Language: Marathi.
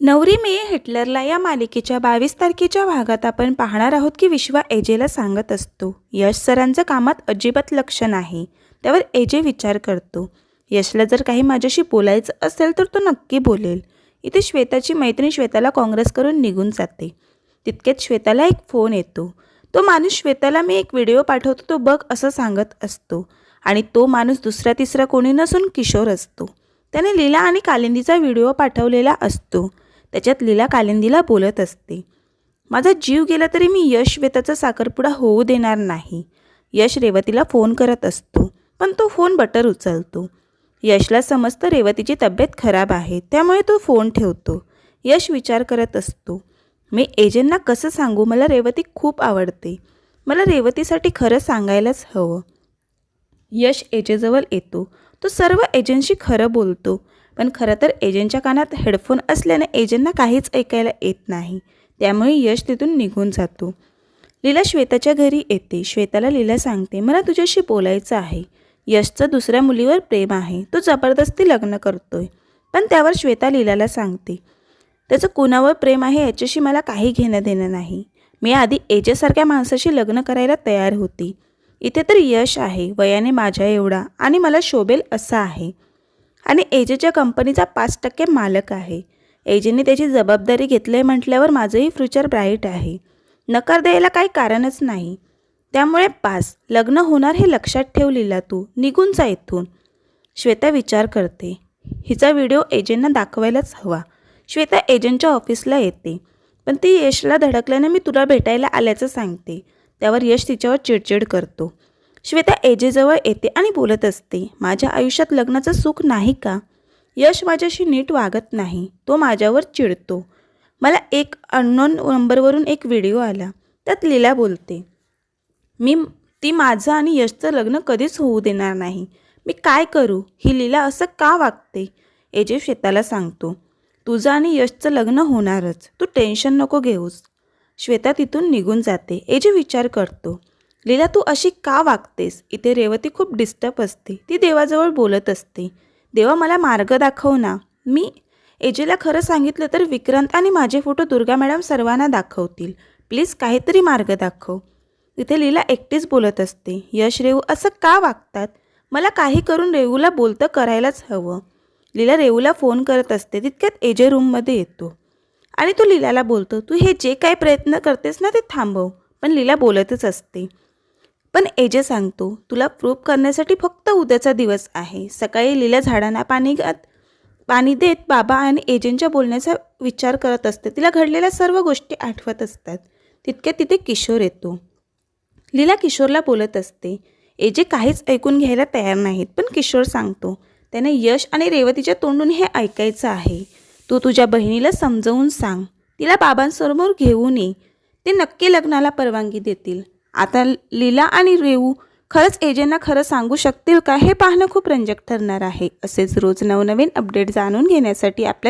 नवरी मे हिटलरला या मालिकेच्या बावीस तारखेच्या भागात आपण पाहणार आहोत की विश्वा एजेला सांगत असतो यश सरांचं कामात अजिबात लक्ष नाही त्यावर एजे विचार करतो. यशला जर काही माझ्याशी बोलायचं असेल तर तो नक्की बोलेल. इथे श्वेताची मैत्रीण श्वेताला काँग्रेस करून निघून जाते. तितक्यात श्वेताला एक फोन येतो. तो माणूस श्वेताला मी एक व्हिडिओ पाठवतो तो बघ असं सांगत असतो. आणि तो माणूस दुसरा तिसरा कोणी नसून किशोर असतो. त्याने लीला आणि कालिंदीचा व्हिडिओ पाठवलेला असतो. त्याच्यात लीला कालिंदीला बोलत असते. माझा जीव गेला तरी मी यश वेताचा साखरपुडा होऊ देणार नाही. यश रेवतीला फोन करत असतो पण तो फोन बटर उचलतो. यशला समजतं रेवतीची तब्येत खराब आहे त्यामुळे तो फोन ठेवतो. यश विचार करत असतो मी एजंटना कसं सांगू? मला रेवती खूप आवडते. मला रेवतीसाठी खरं सांगायलाच हवं. यश एजेजवळ येतो. तो सर्व एजंटशी खरं बोलतो. पण खरं तर एजंटच्या कानात हेडफोन असल्याने एजंटना काहीच ऐकायला येत नाही. त्यामुळे यश तिथून निघून जातो. लीला श्वेताच्या घरी येते. श्वेताला लीला सांगते मला तुझ्याशी बोलायचं आहे. यशचं दुसऱ्या मुलीवर प्रेम आहे. तो जबरदस्ती लग्न करतोय. पण त्यावर श्वेता लीलाला सांगते त्याचं कुणावर प्रेम आहे याच्याशी मला काही घेणं देणं नाही. मी आधी एजेसारख्या माणसाशी लग्न करायला तयार होती. इथे तर यश आहे. वयाने माझ्या एवढा आणि मला शोभेल असा आहे. आणि एजेच्या कंपनीचा पाच टक्के मालक आहे. एजेने त्याची जबाबदारी घेतली आहे म्हटल्यावर माझंही फ्युचर ब्राईट आहे. नकार द्यायला काही कारणच नाही. त्यामुळे पास लग्न होणार हे लक्षात ठेव लिला तू. निघून जा इथून. श्वेता विचार करते. हिचा व्हिडिओ एजंटना दाखवायलाच हवा. श्वेता एजंटच्या ऑफिसला येते. पण ती यशला धडकल्याने मी तुला भेटायला आल्याचं सांगते. त्यावर यश तिच्यावर चिडचिड करतो. श्वेता एजेजवळ येते आणि बोलत असते माझ्या आयुष्यात लग्नाचं सुख नाही का? यश माझ्याशी नीट वागत नाही तो माझ्यावर चिडतो. मला एक अननोन नंबरवरून एक व्हिडिओ आला त्यात लीला बोलते मी ती माझं आणि यशचं लग्न कधीच होऊ देणार नाही. मी काय करू? ही लीला असं का वागते? एजे श्वेताला सांगतो तुझं आणि यशचं लग्न होणारच. तू टेन्शन नको घेऊस. श्वेता तिथून निघून जाते. एजे विचार करतो लीला तू अशी का वागतेस? इथे रेवती खूप डिस्टर्ब असते. ती देवाजवळ बोलत असते. देवा मला मार्ग दाखव ना. मी एजेला खरं सांगितलं तर विक्रांत आणि माझे फोटो दुर्गा मॅडम सर्वांना दाखवतील. प्लीज काहीतरी मार्ग दाखव. इथे लीला एकटीच बोलत असते. यश रेवू असं का वागतात? मला काही करून रेवूला बोलतं करायलाच हवं. लीला रेवूला फोन करत असते. तितक्यात एजे रूममध्ये येतो. आणि तो लीलाला बोलतो तू हे जे काही प्रयत्न करतेस ना ते थांबव. पण लीला बोलतच असते. पण एजे सांगतो तुला प्रूफ करण्यासाठी फक्त उद्याचा दिवस आहे. सकाळी लीला झाडांना पाणी घात पाणी देत बाबा आणि एजेंच्या बोलण्याचा विचार करत असते. तिला घडलेल्या सर्व गोष्टी आठवत असतात. तितक्यात तिथे किशोर येतो. लीला किशोरला बोलत असते एजे काहीच ऐकून घ्यायला तयार नाहीत. पण किशोर सांगतो त्याने यश आणि रेवतीच्या तोंडून हे ऐकायचं आहे. तू तुझ्या बहिणीला समजवून सांग. तिला बाबांसमोर घेऊन ये. ते नक्की लग्नाला परवानगी देतील. आता लीला आणि रेवू खरंच एजेंना खरं सांगू शकतील का हे पाहणं खूप रंजक ठरणार आहे. असेच रोज नवनवीन अपडेट जाणून घेण्यासाठी आपल्या